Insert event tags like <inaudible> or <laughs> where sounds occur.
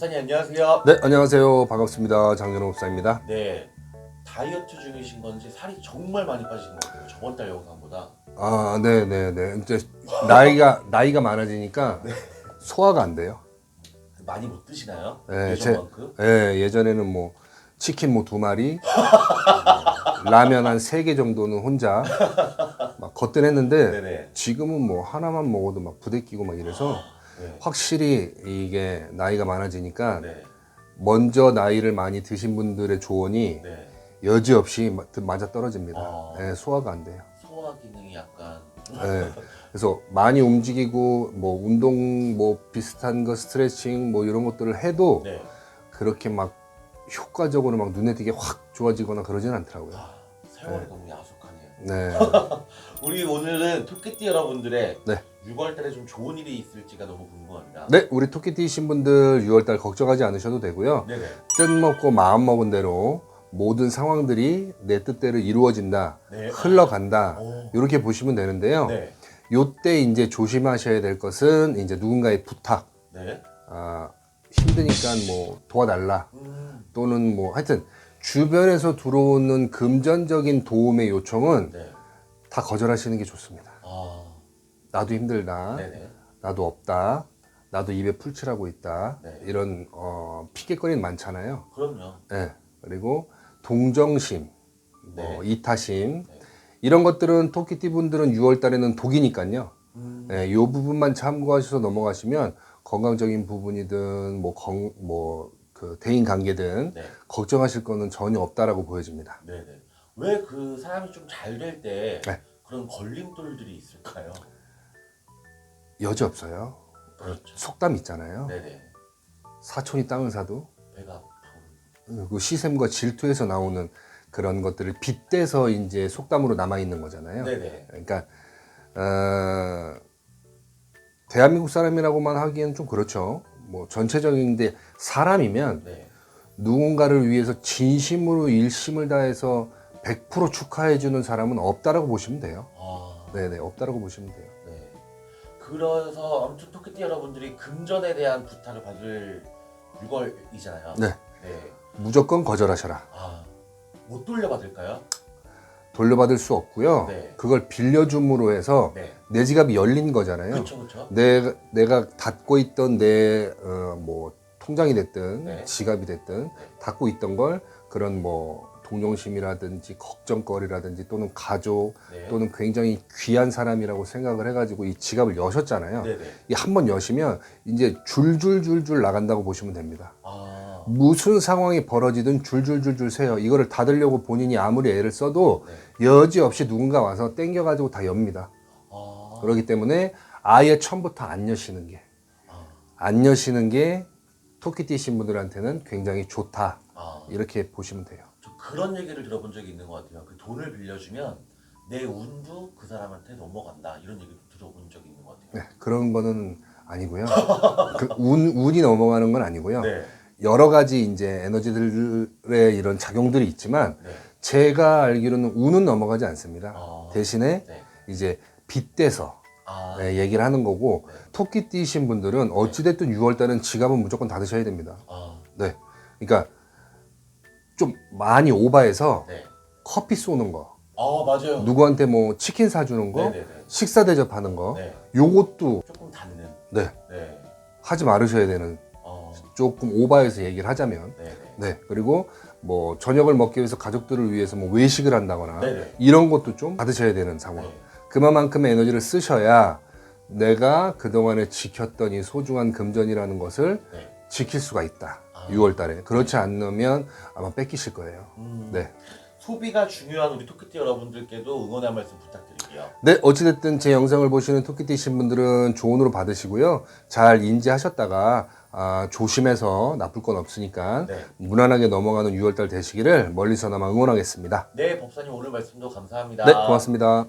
법사님 안녕하세요. 네, 안녕하세요. 반갑습니다. 장준호 목사입니다. 네. 다이어트 중이신 건지 살이 정말 많이 빠지신 것 같아요. 저번 달 영상보다. 아, 네, 네, 네. 이제 나이가 나이가 많아지니까 <laughs> 소화가 안 돼요. 많이 못 드시나요? 네, 제- 예전만큼? 예, 예전에는 뭐 치킨 뭐 두 마리, 음, 라면 한 세 개 정도는 혼자 막 거뜬했는데 <laughs> 네네. 지금은 뭐 하나만 먹어도 막 부대끼고 막 이래서 네. 확실히 이게 나이가 많아지니까 네. 먼저 나이를 많이 드신 분들의 조언이 네. 여지없이 맞아 떨어집니다. 아. 예, 소화가 안 돼요. 소화 기능이 약간 네. 그래서 많이 움직이고 뭐 운동 뭐 비슷한 거 스트레칭 뭐 이런 것들을 해도 네. 그렇게 막 효과적으로 막 눈에 띄게 확 좋아지거나 그러진 않더라고요. 아, 세월이 너무 야속하네요. 네. <laughs> 우리 오늘은 토끼띠 여러분들의 네. 6월달에 좀 좋은 일이 있을지가 너무 궁금합니다. 네, 우리 토끼띠신 분들 6월달 걱정하지 않으셔도 되고요. 네네. 뜻 먹고 마음 먹은 대로 모든 상황들이 내 뜻대로 이루어진다, 네. 흘러간다. 오. 이렇게 보시면 되는데요. 네. 요때 이제 조심하셔야 될 것은 이제 누군가의 부탁, 네. 아, 힘드니까 뭐 도와달라. 음. 또는 뭐 하여튼 주변에서 들어오는 금전적인 도움의 요청은 네. 다 거절하시는 게 좋습니다. 아. 나도 힘들다. 네네. 나도 없다. 나도 입에 풀칠하고 있다. 네. 이런 어, 피켓거리는 많잖아요. 그럼요. 네. 그리고 동정심, 뭐 네. 이타심 네. 이런 것들은 토끼띠 분들은 6월 달에는 독이니까요. 음. 네, 이 부분만 참고하셔서 넘어가시면 건강적인 부분이든 뭐, 건, 뭐, 그 대인 관계든 네. 걱정하실 거는 전혀 없다라고 보여집니다. 네네. 왜 그 사람이 좀 잘 될 때 네. 그런 걸림돌들이 있을까요? 여지 없어요. 그렇죠. 속담 있잖아요. 네네. 사촌이 땅을 사도 배가 아픈. 그 시샘과 질투에서 나오는 그런 것들을 빗대서 이제 속담으로 남아 있는 거잖아요. 네네. 그러니까 어, 대한민국 사람이라고만 하기에는 좀 그렇죠. 뭐 전체적인데 사람이면 네. 누군가를 위해서 진심으로 일심을 다해서 100% 축하해 주는 사람은 없다라고 보시면 돼요. 아. 네네 없다라고 보시면 돼요. 네. 그래서 아무튼 토끼띠 여러분들이 금전에 대한 부탁을 받을 6월이잖아요. 네 네. 무조건 거절하셔라. 아. 못 돌려받을까요? 돌려받을 수 없고요. 네. 그걸 빌려줌으로 해서 네. 내 지갑이 열린 거잖아요. 그렇죠, 그렇죠. 내가 내가 닫고 있던 내뭐 통장이 됐든 네. 지갑이 됐든 닫고 있던 걸 그런 뭐 동정심이라든지 걱정거리라든지 또는 가족 네. 또는 굉장히 귀한 사람이라고 생각을 해가지고 이 지갑을 여셨잖아요. 네네. 이한 번 여시면 이제 줄줄줄줄 나간다고 보시면 됩니다. 아. 무슨 상황이 벌어지든 줄줄줄줄 세요. 이거를 닫으려고 본인이 아무리 애를 써도 네. 여지없이 누군가 와서 땡겨가지고 다 엽니다. 아. 그렇기 때문에 아예 처음부터 안 여시는 게, 아. 안 여시는 게 토끼띠신 분들한테는 굉장히 좋다. 아. 이렇게 보시면 돼요. 저 그런 얘기를 들어본 적이 있는 것 같아요. 그 돈을 빌려주면 내 운도 그 사람한테 넘어간다. 이런 얘기를 들어본 적이 있는 것 같아요. 네, 그런 거는 아니고요. <laughs> 그 운, 운이 넘어가는 건 아니고요. 네. 여러 가지 이제 에너지들의 이런 작용들이 있지만 네. 제가 알기로는 운은 넘어가지 않습니다. 아. 대신에 네. 이제 빗대서 아. 네, 얘기를 하는 거고 네. 토끼띠신 분들은 어찌됐든 6월달은 지갑은 무조건 닫으셔야 됩니다. 아. 네, 그러니까 좀 많이 오바해서 네. 커피 쏘는 거, 아 맞아요. 누구한테 뭐 치킨 사주는 거, 네네네. 식사 대접하는 거, 네. 요것도 조금 닿는. 네 네. 하지 말으셔야 되는 어. 조금 오바해서 얘기를 하자면 네네. 네 그리고 뭐 저녁을 먹기 위해서 가족들을 위해서 뭐 외식을 한다거나 네네. 이런 것도 좀 받으셔야 되는 상황. 네. 그만큼의 에너지를 쓰셔야 내가 그동안에 지켰던 이 소중한 금전이라는 것을 네. 지킬 수가 있다. 아. 6월 달에. 그렇지 않으면 아마 뺏기실 거예요. 음. 네. 소비가 중요한 우리 토끼띠 여러분들께도 응원의 한 말씀 부탁드릴게요. 네, 어찌됐든 제 영상을 보시는 토끼띠신 분들은 조언으로 받으시고요. 잘 인지하셨다가 아, 조심해서 나쁠 건 없으니까 네. 무난하게 넘어가는 6월달 되시기를 멀리서나마 응원하겠습니다. 네, 법사님 오늘 말씀도 감사합니다. 네, 고맙습니다.